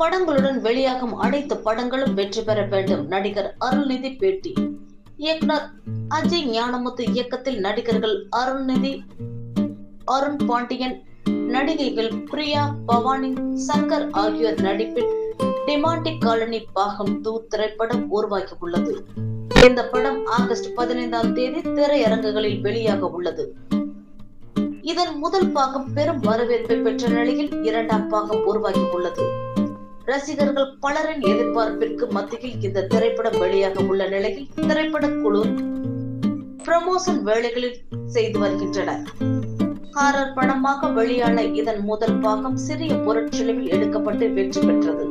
படங்களுடன் வெளியாகும் அனைத்து படங்களும் வெற்றி பெற வேண்டும். நடிகர் அருள்நிதி பேட்டி. இயக்குனர் அஜய் ஞானமுத்து இயக்கத்தில் நடிகர்கள் அருள்நிதி அருண் பாண்டியன் நடிகைகள் பிரியா பவானி சங்கர் ஆகியோர் நடிப்பில் டிமாண்டிக் காலனி பாகம் டூ திரைப்படம் உருவாகி உள்ளது இந்த படம் ஆகஸ்ட் பதினைந்தாம் தேதி திரையரங்குகளில் வெளியாக உள்ளது. இதன் முதல் பாகம் பெரும் வரவேற்பை பெற்ற நிலையில் இரண்டாம் பாகம் உருவாகி உள்ளது ரசிகர்கள் பலரின் எதிர்பார்ப்பிற்கு மத்தியில் இந்த திரைப்படம் வெளியாக உள்ள நிலையில் திரைப்பட குழு ப்ரமோஷன் வேலைகளில் செய்து வருகின்றனர். ஹாரர் படமாக வெளியான இதன் முதல் பாகம் சிறிய பொருட்செலவில் எடுக்கப்பட்டு வெற்றி பெற்றது.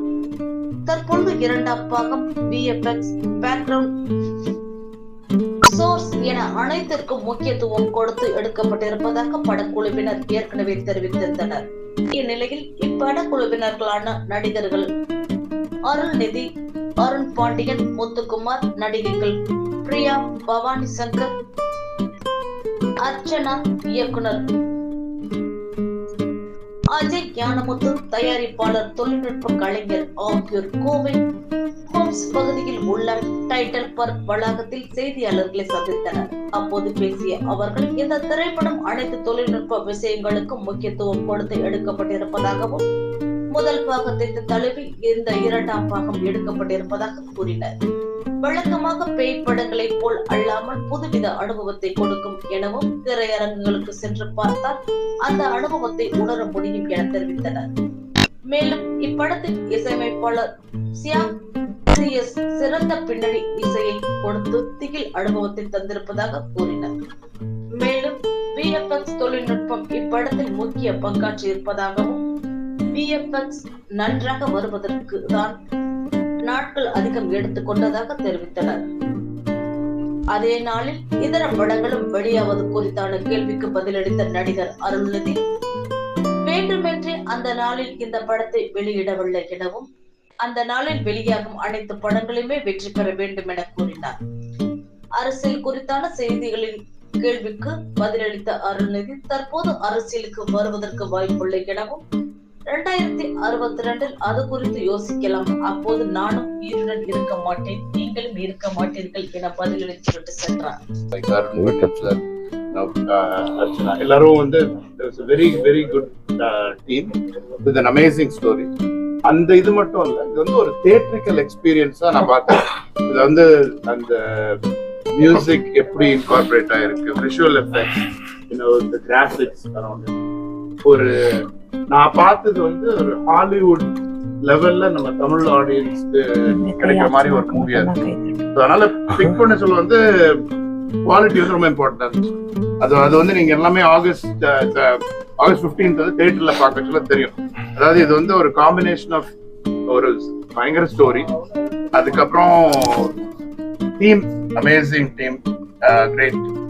தற்பொழுது இரண்டாம் பாகம் விஎஃப்எக்ஸ் பேக்ரவுண்ட் சோர்ஸ் என அனைத்திற்கும் முக்கியத்துவம் கொடுத்து எடுக்கப்பட்டிருப்பதாக படக்குழுவினர் ஏற்கனவே தெரிவித்திருந்தனர். இந்நிலையில் இப்படக்குழுவினர்களான நடிகர்கள் அருள்நிதி அருண் பாண்டியன் முத்துக்குமார் நடிகைகள் பிரியா பவானி சங்கர் அர்ச்சனா இயக்குனர். அஜய் ஞானமுத்து தயாரிப்பாளர் தொழில்நுட்ப கலைஞர் ஆகியோர் கோவை பாரிஸ் பகுதியில் உள்ள டைட்டல் பார்க் வளாகத்தில் செய்தியாளர்களை சந்தித்தனர். அப்போது பேசிய அவர்கள் இந்த திரைப்படம் அனைத்து தொழில்நுட்ப விஷயங்களுக்கும் முக்கியத்துவம் கொடுத்து எடுக்கப்பட்டிருப்பதாகவும் முதல் பாகத்தை தழுவி இந்த இரண்டாம் பாகம் எடுக்கப்பட்டிருப்பதாக கூறினர். வழக்கமாக பேய் படங்களைப் போல் அல்லாமல் புதுவித அனுபவத்தை கொடுக்கும் எனவும் திரையரங்குகளுக்கு சென்று பார்த்தால் அந்த அனுபவத்தை உணர முடியும் என தெரிவித்தனர். மேலும் இப்படத்தின் இசையமைப்பாளர் சியாம் இசைய சிறந்த பின்னணி இசையை கொடுத்து திகில் அனுபவத்தை தந்திருப்பதாக கூறினர். மேலும் விஎஃப்எக்ஸ் தொழில்நுட்பம் இப்படத்தில் முக்கிய பங்காற்றி இருப்பதாகவும் விஎஃப்எக்ஸ் நன்றாக வருவதற்கு தான் நாட்கள் அதிகம் எடுத்துக்கொண்டதாக தெரிவித்தனர். அதே நாளில் இதர படங்களும் வெளியாவது குறித்தான கேள்விக்கு பதிலளித்த நடிகர் அருள்நிதி வேண்டுமென்றே அந்த நாளில் இந்த படத்தை வெளியிடவில்லை எனவும் அந்த நாளில் வெளியாகும் அனைத்து படங்களுமே வெற்றி பெற வேண்டும் என கூறினார். அரசியல் குறித்தான செய்திகளின் கேள்விக்கு பதிலளித்த அருள்நிதி தற்போது அரசியலுக்கு வருவதற்கு வாய்ப்புள்ளை எனவும் இரண்டாயிரத்தி அறுபத்தி ரெண்டில் அது குறித்து யோசிக்கலாம். அப்போது நானும் உயிருடன் இருக்க மாட்டேன் நீங்களும் இருக்க மாட்டீர்கள் என பதிலளித்துவிட்டு சென்றார். எல்லாரும் வந்து very very good team with an amazing story அந்த இது மட்டும் இல்ல இது வந்து ஒரு தியேட்ரிக்கல் எக்ஸ்பீரியன்ஸா நான் பார்த்தேன். இதுல வந்து அந்த மியூசிக் எப்படி இன்கார்பரேட் ஆயிருக்கு விஷுவல் எஃபெக்ட்ஸ் கிராஃபிக்ஸ் அரௌண்ட் ஒரு நான் பார்த்தது வந்து ஒரு ஹாலிவுட் லெவல்ல நம்ம தமிழ் ஆடியன்ஸ்க்கு கிடைக்கிற மாதிரி ஒரு மூவியா இருக்கு. அதனால பிக் பண்ண சொல்ல வந்து குவாலிட்டி வந்து ரொம்ப இம்பார்ட்டன்ட் அது அது வந்து நீங்க எல்லாமே ஆகஸ்ட் ஆகஸ்ட் பிப்டீன்த் வந்து தேட்டர்ல பார்க்க சொல்ல தெரியும். அதாவது இது வந்து ஒரு காம்பினேஷன் ஆஃப் ஒரு பயங்கர ஸ்டோரி அதுக்கப்புறம் டீம் அமேசிங் டீம் கிரேட்